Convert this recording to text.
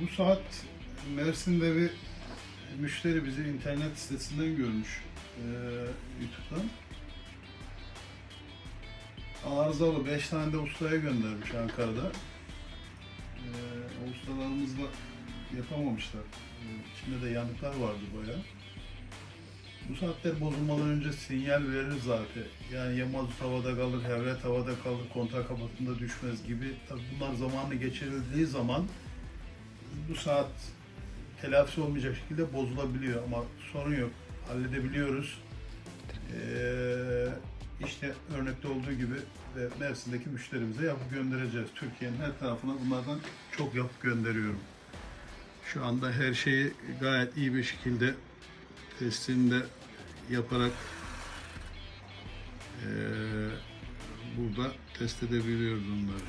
Bu saat Mersin'de bir müşteri bizi internet sitesinden görmüş ee, YouTube'dan. Arızalı 5 tane de ustaya göndermiş Ankara'da. Ee, o ustalarımızla yapamamışlar. Ee, içinde de yanıklar vardı bayağı. Bu saatler bozulmadan önce sinyal verir zaten. Yani ya mazot havada kalır, hevret havada kalır, kontak kapatında düşmez gibi. Tabii bunlar zamanı geçirildiği zaman bu saat telafisi olmayacak şekilde bozulabiliyor ama sorun yok. Halledebiliyoruz. Ee, işte örnekte olduğu gibi ve Mersin'deki müşterimize yapıp göndereceğiz. Türkiye'nin her tarafına bunlardan çok yapıp gönderiyorum. Şu anda her şeyi gayet iyi bir şekilde testini de yaparak eee, burada test edebiliyoruz onları.